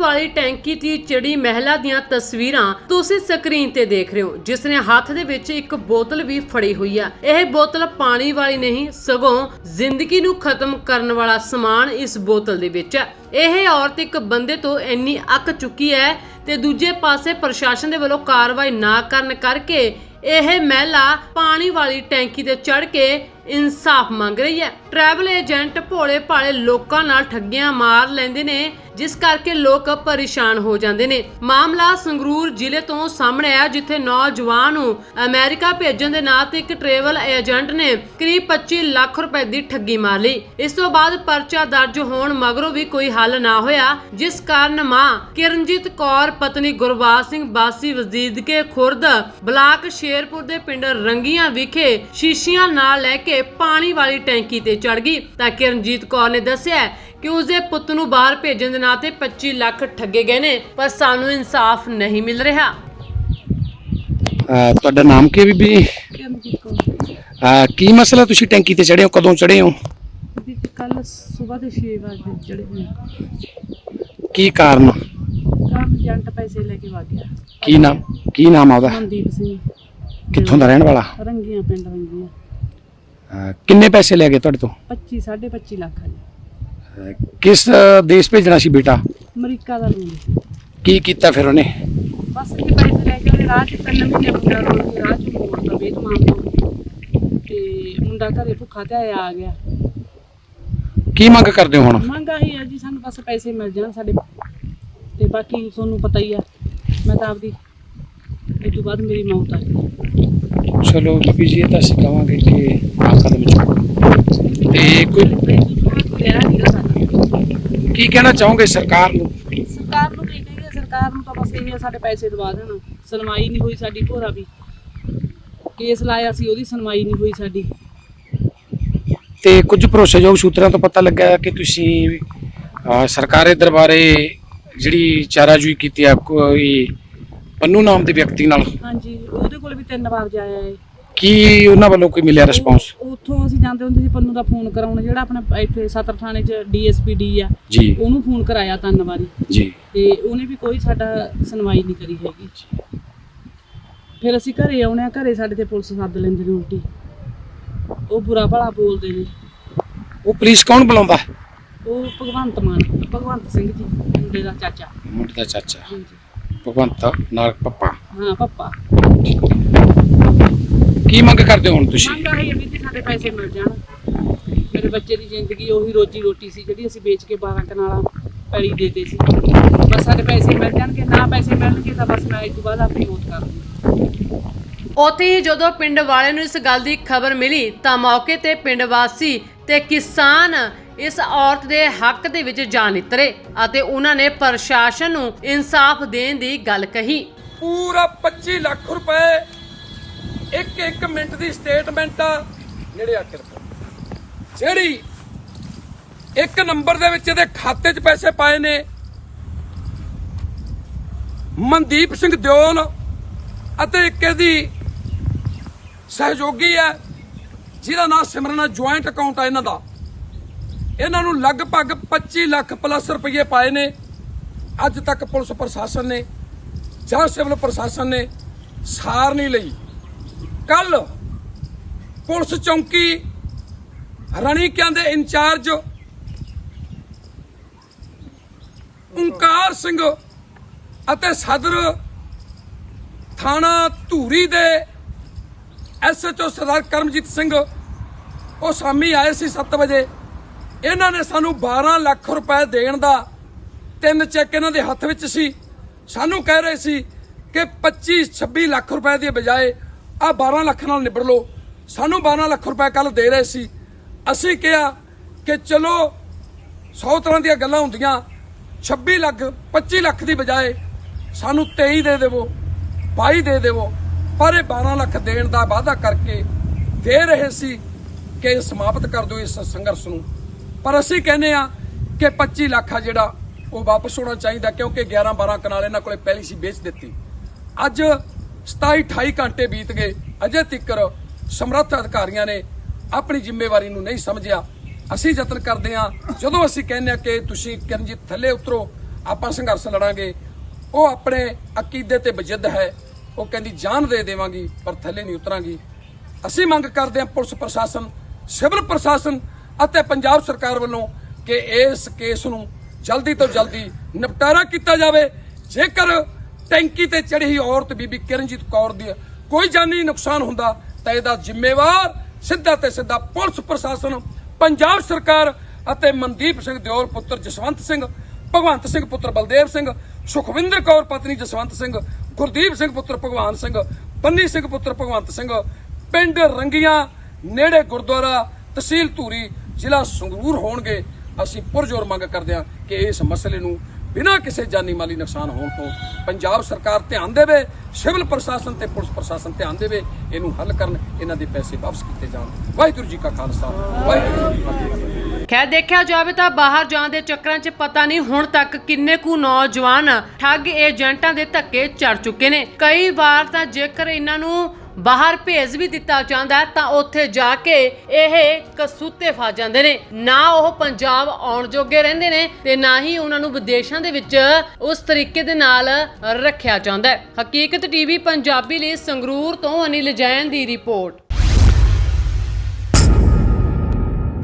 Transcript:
ਵਾਲੀ ਟੈਂਕੀ ਤੇ ਚੜੀ ਮਹਿਲਾ ਦੀਆਂ ਤਸਵੀਰਾਂ ਤੁਸੀਂ ਸਕਰੀਨ ਤੇ ਦੇਖ ਰਹੇ ਹੋ, ਜਿਸ ਨੇ ਹੱਥ ਦੇ ਵਿੱਚ ਇੱਕ ਬੋਤਲ ਵੀ ਫੜੀ ਹੋਈ ਆ। ਇਹ ਬੋਤਲ ਪਾਣੀ ਵਾਲੀ ਨਹੀਂ, ਸਗੋਂ ਜ਼ਿੰਦਗੀ ਨੂੰ ਖਤਮ ਕਰਨ ਵਾਲਾ ਸਮਾਨ ਇਸ ਬੋਤਲ ਦੇ ਵਿੱਚ ਹੈ ਇਹ ਔਰਤ ਇੱਕ ਬੰਦੇ ਤੋਂ ਇੰਨੀ ਅੱਕ ਚੁੱਕੀ ਹੈ ਤੇ ਦੂਜੇ ਪਾਸੇ ਪ੍ਰਸ਼ਾਸਨ ਦੇ ਵੱਲੋਂ ਕਾਰਵਾਈ ਨਾ ਕਰਨ ਕਰਕੇ ਇਹ ਮਹਿਲਾ ਪਾਣੀ ਵਾਲੀ ਟੈਂਕੀ ਤੇ ਚੜ ਕੇ ਇਨਸਾਫ ਮੰਗ ਰਹੀ ਹੈ। ਟਰੈਵਲ ਏਜੰਟ ਭੋਲੇ ਭਾਲੇ ਲੋਕਾਂ ਨਾਲ ਠੱਗੀਆਂ ਮਾਰ ਲੈਂਦੇ ਨੇ, ਜਿਸ ਕਰਕੇ ਲੋਕ ਪਰੇਸ਼ਾਨ ਹੋ ਜਾਂਦੇ ਨੇ। ਮਾਮਲਾ ਸੰਗਰੂਰ ਜ਼ਿਲ੍ਹੇ ਤੋਂ ਸਾਹਮਣੇ ਆਇਆ, ਜਿੱਥੇ ਨੌਜਵਾਨ ਨੂੰ ਅਮਰੀਕਾ ਭੇਜਣ ਦੇ ਨਾਂ ਤੇ ਇੱਕ ਟਰੈਵਲ ਏਜੰਟ ਨੇ ਕਰੀਬ 25 ਲੱਖ ਰੁਪਏ ਦੀ ਠੱਗੀ ਮਾਰ ਲਈ। ਇਸ ਤੋਂ ਬਾਅਦ ਪਰਚਾ ਦਰਜ ਹੋਣ ਮਗਰੋਂ ਵੀ ਕੋਈ ਹੱਲ ਨਾ ਹੋਇਆ, ਜਿਸ ਕਾਰਨ ਮਾਂ ਕਿਰਨਜੀਤ ਕੌਰ, ਪਤਨੀ ਗੁਰਬਾਜ ਸਿੰਘ, ਬਾਸੀ ਵਜ਼ੀਦਕੇ ਖੁਰਦ, ਬਲਾਕ ਸ਼ੇਰਪੁਰ ਦੇ ਪਿੰਡ ਰੰਗੀਆਂ ਵਿਖੇ ਸ਼ੀਸ਼ੀਆਂ ਨਾਲ ਲੈ ਕੇ ਪਾਣੀ ਵਾਲੀ ਟੈਂਕੀ ਤੇ ਚੜ ਗਈ। ਤਾਂ ਕਿਰਨਜੀਤ ਕੌਰ ਨੇ ਦੱਸਿਆ ਕਿ ਉਸਦੇ ਪੁੱਤ ਨੂੰ ਬਾਹਰ ਭੇਜਣ ਦੇ ਨਾਂ ਤੇ 25 ਲੱਖ ਠੱਗੇ ਗਏ ਨੇ ਪਰ ਸਾਨੂੰ ਇਨਸਾਫ ਨਹੀਂ ਮਿਲ ਰਿਹਾ। ਅਹ ਤੁਹਾਡਾ ਨਾਮ ਕੀ ਹੈ ਬੀਬੀ? ਅਹ ਕੀ ਮਸਲਾ ਤੁਸੀਂ ਟੈਂਕੀ ਤੇ ਚੜੇ ਹੋ? ਕਦੋਂ ਚੜੇ ਹੋ? ਵੀ ਕੱਲ ਸਵੇਰ ਦੇ 6 ਵਜੇ ਚੜੇ ਹੋਏ ਕੀ ਕਾਰਨ? ਕੰਮ ਏਜੰਟ ਪੈਸੇ ਲੈ ਕੇ ਗਿਆ। ਕੀ ਨਾਮ ਕੀ ਨਾਮ ਆ ਉਹਦਾ? ਮਨਦੀਪ ਸਿੰਘ। ਕਿੱਥੋਂ ਦਾ ਰਹਿਣ ਵਾਲਾ? ਰੰਗੀਆਂ ਪਿੰਡ ਰੰਗੀਆਂ। ਅਹ ਕਿੰਨੇ ਪੈਸੇ ਲੈ ਗਏ ਤੁਹਾਡੇ ਤੋਂ? 25 25 ਲੱਖ ਅਹ ਕਿਸ ਅਹ, ਦੇਸ਼ ਭੇਜਣਾ ਸੀ ਬੇਟਾ? ਅਮਰੀਕਾ ਦਾ ਲੋਨ ਕੀ ਕੀਤਾ ਫਿਰ ਉਹਨੇ? ਬਸ ਇਹ ਪੈਸੇ ਲੈ ਕੇ ਉਹਨੇ ਰਾਹ ਚ ਤਿੰਨ ਮਹੀਨੇ ਮੁੰਡਾ ਰੋਲ ਕੇ ਰਾਹ ਚ ਤੋਂ ਤੇ ਮੁੰਡਾ ਘਰੇ ਭੁੱਖਾ ਤੇ ਆਇਆ ਆ ਗਿਆ। ਕੀ ਮੰਗ ਕਰਦੇ ਹੋ ਹੁਣ? ਮੰਗਾ ਹੀ ਹੈ ਜੀ ਸਾਨੂੰ ਬਸ ਪੈਸੇ ਮਿਲ ਜਾਣ ਸਾਡੇ। ਤੇ ਬਾਕੀ ਤੁਹਾਨੂੰ ਪਤਾ ਹੀ ਆ ਮੈਂ ਤਾਂ ਆਪਦੀ ਇਹ ਤੋਂ ਬਾਅਦ ਮੇਰੀ ਮੌਤ ਆ ਗਈ ਚਲੋ ਇਹ ਤਾਂ ਅਸੀਂ ਕਿ ਆ ਕਦਮ ਚੁੱਕੋ। ਤੇ ਕੋਈ ਕੀ ਕਹਿਣਾ ਚਾਹੋਗੇ ਸਰਕਾਰ ਨੂੰ? ਸਰਕਾਰ ਨੂੰ ਕੀ ਕਹੀਏ ਸਰਕਾਰ ਨੂੰ ਤਾਂ ਬਸ ਇਹ ਸਾਡੇ ਪੈਸੇ ਦਵਾ ਦੇਣ। ਸੁਣਵਾਈ ਨਹੀਂ ਹੋਈ ਸਾਡੀ ਭੋਰਾ ਵੀ। ਕੇਸ ਲਾਇਆ ਸੀ ਉਹਦੀ ਸੁਣਵਾਈ ਨਹੀਂ ਹੋਈ ਸਾਡੀ। ਤੇ ਕੁਝ ਭਰੋਸੇਯੋਗ ਸੂਤਰਾਂ ਤੋਂ ਪਤਾ ਲੱਗਾ ਕਿ ਤੁਸੀਂ ਅਹ, ਸਰਕਾਰੀ ਦਰਬਾਰੇ ਜਿਹੜੀ ਚਾਰਾਜੂਈ ਕੀਤੀ ਆ ਕੋਈ ਪੰਨੂ ਨਾਮ ਦੇ ਵਿਅਕਤੀ ਨਾਲ। ਹਾਂਜੀ ਉਹਦੇ ਕੋਲ ਵੀ ਤਿੰਨ ਵਾਰ ਜਾਇਆ ਹੈ ਕੀ ਉਹਨਾਂ ਵੱਲੋਂ ਕੋਈ ਮਿਲਿਆ ਰਿਸਪੌਂਸ ਉੱਥੋਂ ਅਸੀਂ ਜਾਂਦੇ ਹੁੰਦੇ ਸੀ ਪੰਨੂ ਦਾ ਫੋਨ ਕਰਾਉਣ ਜਿਹੜਾ ਆਪਣਾ ਇੱਥੇ ਸਤਰ ਥਾਣੇ 'ਚ ਡੀਐਸਪੀ ਡੀ ਆ ਜੀ। ਉਹਨੂੰ ਫੋਨ ਕਰਾਇਆ ਤਿੰਨ ਵਾਰੀ। ਜੀ। ਤੇ ਉਹਨੇ ਵੀ ਕੋਈ ਸਾਡਾ ਸੁਣਵਾਈ ਨਹੀਂ ਕਰੀ ਹੈਗੀ। ਫਿਰ ਅਸੀਂ ਘਰੇ ਆਉਣੇ ਆ ਘਰੇ ਸਾਡੇ ਤੇ ਪੁਲਿਸ ਸੱਦ ਲੈਂਦੇ ਨੇ ਉਲਟੀ। ਉਹ ਬੁਰਾ ਭਲਾ ਬੋਲਦੇ ਨੇ। ਉਹ ਪੁਲਿਸ ਕੌਣ ਬੁਲਾਉਂਦਾ? ਉਹ ਭਗਵੰਤ ਮਾਨ ਭਗਵੰਤ ਸਿੰਘ ਜੀ ਮੁੰਡੇ ਦਾ ਚਾਚਾ। ਮੁੰਡੇ ਦਾ ਚਾਚਾ। ਭਗਵੰਤ ਨਾਲ ਪੱਪਾ। ਹਾਂ ਪਪਾ ਕੀ ਮੰਗ ਕਰਦੇ ਹੋ ਹੁਣ ਤੁਸੀਂ? ਮੰਗਾ ਹੈ ਵੀ ਜੀ ਸਾਡੇ ਪੈਸੇ ਮਿਲ ਜਾਣ ਮੇਰੇ ਬੱਚੇ ਦੀ ਜ਼ਿੰਦਗੀ ਉਹੀ ਰੋਜੀ ਰੋਟੀ ਸੀ ਜਿਹੜੀ ਅਸੀਂ ਵੇਚ ਕੇ 12 ਕਨਾਲਾਂ ਪੈਲੀ ਦੇਤੇ ਸੀ। ਬਸ ਸਾਡੇ ਪੈਸੇ ਮਿਲ ਜਾਣਗੇ ਨਾ ਪੈਸੇ ਮਿਲਣਗੇ ਤਾਂ ਬਸ ਮੈਂ ਇਸ ਤੋਂ ਬਾਅਦ ਆਪਣੀ ਮੌਤ ਕਰ ਦੂੰਗੀ। ਉੱਥੇ ਹੀ ਜਦੋਂ ਪਿੰਡ ਵਾਲਿਆਂ ਨੂੰ ਇਸ ਗੱਲ ਦੀ ਖਬਰ ਮਿਲੀ ਤਾਂ ਮੌਕੇ ਤੇ ਪਿੰਡ ਵਾਸੀ ਤੇ ਕਿਸਾਨ ਇਸ ਔਰਤ ਦੇ ਹੱਕ ਦੇ ਵਿੱਚ ਜਾਨ ਨਿਤਰੇ ਅਤੇ ਉਹਨਾਂ ਨੇ ਪ੍ਰਸ਼ਾਸਨ ਨੂੰ ਇਨਸਾਫ ਦੇਣ ਦੀ ਗੱਲ ਕਹੀ। ਪੂਰਾ 25 ਲੱਖ ਰੁਪਏ। ਇੱਕ ਇੱਕ ਮਿੰਟ ਦੀ ਸਟੇਟਮੈਂਟ ਆ। ਜਿਹੜੇ ਆ ਕਿਰਪਾ ਜਿਹੜੀ ਇੱਕ ਨੰਬਰ ਦੇ ਵਿੱਚ ਇਹਦੇ ਖਾਤੇ 'ਚ ਪੈਸੇ ਪਾਏ ਨੇ। ਮਨਦੀਪ ਸਿੰਘ ਦਿਓਲ ਅਤੇ ਇੱਕ ਇਹਦੀ ਸਹਿਯੋਗੀ ਹੈ ਜਿਹਦਾ ਨਾਮ ਸਿਮਰਨ ਜੁਆਇੰਟ ਅਕਾਊਂਟ ਆ ਇਹਨਾਂ ਦਾ। ਇਹਨਾਂ ਨੂੰ ਲਗਭਗ 25 ਲੱਖ ਪਲੱਸ ਰੁਪਏ ਪਾਏ ਨੇ। ਅੱਜ ਤੱਕ ਪੁਲਿਸ ਪ੍ਰਸ਼ਾਸਨ ਨੇ ਜਾਂ ਸਿਵਲ ਪ੍ਰਸ਼ਾਸਨ ਨੇ ਸਾਰ ਨਹੀਂ ਲਈ। ਕੱਲ ਪੁਲਿਸ ਚੌਂਕੀ ਰਣੀਕਿਆਂ ਦੇ ਇੰਚਾਰਜ ਓਂਕਾਰ ਸਿੰਘ ਅਤੇ ਸਦਰ ਥਾਣਾ ਧੂਰੀ ਦੇ ਐਸਐਚਓ ਸਰਦਾਰ ਕਰਮਜੀਤ ਸਿੰਘ, ਉਹ ਸ਼ਾਮੀ ਆਏ ਸੀ 7 ਵਜੇ। ਇਹਨਾਂ ਨੇ ਸਾਨੂੰ 12 ਲੱਖ ਰੁਪਏ ਦੇਣ ਦਾ ਤਿੰਨ ਚੈੱਕ ਇਹਨਾਂ ਦੇ ਹੱਥ ਵਿੱਚ ਸੀ। ਸਾਨੂੰ ਕਹਿ ਰਹੇ ਸੀ ਕਿ 25 26 ਲੱਖ ਰੁਪਏ ਦੀ ਬਜਾਏ ਆ 12 ਲੱਖ ਨਾਲ ਨਿਬੜ ਲਓ। ਸਾਨੂੰ 12 ਲੱਖ ਰੁਪਏ ਕੱਲ ਦੇ ਰਹੇ ਸੀ। ਅਸੀਂ ਕਿਹਾ ਕਿ ਚਲੋ 100 ਤਰ੍ਹਾਂ ਦੀਆਂ ਗੱਲਾਂ ਹੁੰਦੀਆਂ। 26 ਲੱਖ 25 ਲੱਖ ਦੀ ਬਜਾਏ ਸਾਨੂੰ 23 ਦੇ ਦੇਵੋ 22 ਦੇ ਦੇਵੋ। ਪਰ ਇਹ 12 ਲੱਖ ਦੇਣ ਦਾ ਵਾਅਦਾ ਕਰਕੇ ਦੇ ਰਹੇ ਸੀ ਕਿ ਸਮਾਪਤ ਕਰ ਦਿਓ ਇਸ ਸੰਘਰਸ਼ ਨੂੰ। ਪਰ ਅਸੀਂ ਕਹਿੰਦੇ ਆ ਕਿ 25 ਲੱਖ ਆ ਜਿਹੜਾ ਉਹ ਵਾਪਸ ਹੋਣਾ ਚਾਹੀਦਾ ਕਿਉਂਕਿ 11 12 ਕਨਾਲ ਇਹਨਾਂ ਕੋਲੇ ਪਹਿਲੀ ਸੀ, ਵੇਚ ਦਿੱਤੀ। ਅੱਜ 27 28 ਘੰਟੇ ਬੀਤ ਗਏ, ਅਜੇ ਤੱਕਰ ਸਮਰੱਥ ਅਧਿਕਾਰੀਆਂ ਨੇ ਆਪਣੀ ਜ਼ਿੰਮੇਵਾਰੀ ਨੂੰ ਨਹੀਂ ਸਮਝਿਆ। ਅਸੀਂ ਯਤਨ ਕਰਦੇ ਆ ਜਦੋਂ ਅਸੀਂ ਕਹਿੰਦੇ ਆ ਕਿ ਤੁਸੀਂ ਕਿਰਨਜੀਤ ਥੱਲੇ ਉਤਰੋ, ਆਪਾਂ ਸੰਘਰਸ਼ ਲੜਾਂਗੇ। ਉਹ ਆਪਣੇ ਅਕੀਦੇ ਤੇ ਬਜਿੱਦ ਹੈ। ਉਹ ਕਹਿੰਦੀ, ਜਾਨ ਦੇ ਦੇਵਾਂਗੀ, ਪਰ ਥੱਲੇ ਨਹੀਂ ਉਤਰਾਂਗੀ। ਅਸੀਂ ਮੰਗ ਕਰਦੇ ਹਾਂ ਪੁਲਿਸ ਪ੍ਰਸ਼ਾਸਨ, ਸਿਵਲ ਪ੍ਰਸ਼ਾਸਨ ਅਤੇ ਪੰਜਾਬ ਸਰਕਾਰ ਵੱਲੋਂ ਕਿ ਇਸ ਕੇਸ ਨੂੰ ਜਲਦੀ ਤੋਂ ਜਲਦੀ ਨਿਪਟਾਰਾ ਕੀਤਾ ਜਾਵੇ। ਜੇਕਰ ਟੈਂਕੀ ਤੇ ਚੜੀ ਔਰਤ ਬੀਬੀ ਕਿਰਨਜੀਤ ਕੌਰ ਦੀ ਕੋਈ ਜਾਨੀ ਨੁਕਸਾਨ ਹੁੰਦਾ, ਤਾਂ ਇਹਦਾ ਜ਼ਿੰਮੇਵਾਰ ਸਿੱਧਾ ਤੇ ਸਿੱਧਾ ਪੁਲਿਸ ਪ੍ਰਸ਼ਾਸਨ, ਪੰਜਾਬ ਸਰਕਾਰ ਅਤੇ ਮਨਦੀਪ ਸਿੰਘ ਦਿਓਲ ਪੁੱਤਰ ਜਸਵੰਤ ਸਿੰਘ, ਭਗਵੰਤ ਸਿੰਘ ਪੁੱਤਰ ਬਲਦੇਵ ਸਿੰਘ, ਸੁਖਵਿੰਦਰ ਕੌਰ ਪਤਨੀ ਜਸਵੰਤ ਸਿੰਘ, ਗੁਰਦੀਪ ਸਿੰਘ ਪੁੱਤਰ ਭਗਵਾਨ ਸਿੰਘ ਬੰਨੀ ਸਿੰਘ ਪੁੱਤਰ ਭਗਵੰਤ ਸਿੰਘ, ਪਿੰਡ ਰੰਗੀਆਂ ਨੇੜੇ ਗੁਰਦੁਆਰਾ ਤਹਿਸੀਲ ਧੂਰੀ ਜ਼ਿਲ੍ਹਾ ਸੰਗਰੂਰ ਹੋਣਗੇ। ਅਸੀਂ ਪੁਰਜੋਰ ਮੰਗ ਕਰਦੇ ਹਾਂ ਕਿ ਇਸ ਮਸਲੇ ਨੂੰ ਬਿਨਾਂ ਕਿਸੇ ਜਾਨੀ ਮਾਲੀ ਨੁਕਸਾਨ ਹੋਣ ਤੋਂ ਪੰਜਾਬ ਸਰਕਾਰ ਧਿਆਨ ਦੇਵੇ, ਸਿਵਲ ਪ੍ਰਸ਼ਾਸਨ ਤੇ ਪੁਲਿਸ ਪ੍ਰਸ਼ਾਸਨ ਧਿਆਨ ਦੇਵੇ, ਇਹਨੂੰ ਹੱਲ ਕਰਨ, ਇਹਨਾਂ ਦੇ ਪੈਸੇ ਵਾਪਸ ਕੀਤੇ ਜਾਣ। ਵਾਹਿਗੁਰੂ ਜੀ ਕਾ ਖਾਲਸਾ, ਵਾਹਿਗੁਰੂ ਜੀ ਕੀ ਫਤਿਹ। ਖੈਰ, ਦੇਖਿਆ ਜਾਵੇ ਤਾਂ ਬਾਹਰ ਜਾਣ ਦੇ ਚੱਕਰਾਂ 'ਚ ਪਤਾ ਨਹੀਂ ਹੁਣ ਤੱਕ ਕਿੰਨੇ ਕੁ ਨੌਜਵਾਨ ਠੱਗ ਏਜੰਟਾਂ ਦੇ ਧੱਕੇ ਚੜ ਚੁੱਕੇ ਨੇ। ਕਈ ਵਾਰ ਤਾਂ ਜੇਕਰ ਇਹਨਾਂ ਨੂੰ ਬਾਹਰ ਭੇਜ ਵੀ ਦਿੱਤਾ ਜਾਂਦਾ ਤਾਂ ਉੱਥੇ ਜਾ ਕੇ ਇਹ ਕਸੂਤੇ ਫਸ ਜਾਂਦੇ ਨੇ। ਨਾ ਉਹ ਪੰਜਾਬ ਆਉਣ ਜੋਗੇ ਰਹਿੰਦੇ ਨੇ ਤੇ ਨਾ ਹੀ ਉਹਨਾਂ ਨੂੰ ਵਿਦੇਸ਼ਾਂ ਦੇ ਵਿੱਚ ਉਸ ਤਰੀਕੇ ਦੇ ਨਾਲ ਰੱਖਿਆ ਜਾਂਦਾ ਹੈ। ਹਕੀਕਤ ਟੀਵੀ ਪੰਜਾਬੀ ਲਈ ਸੰਗਰੂਰ ਤੋਂ ਅਨਿਲ ਜੈਨ ਦੀ ਰਿਪੋਰਟ।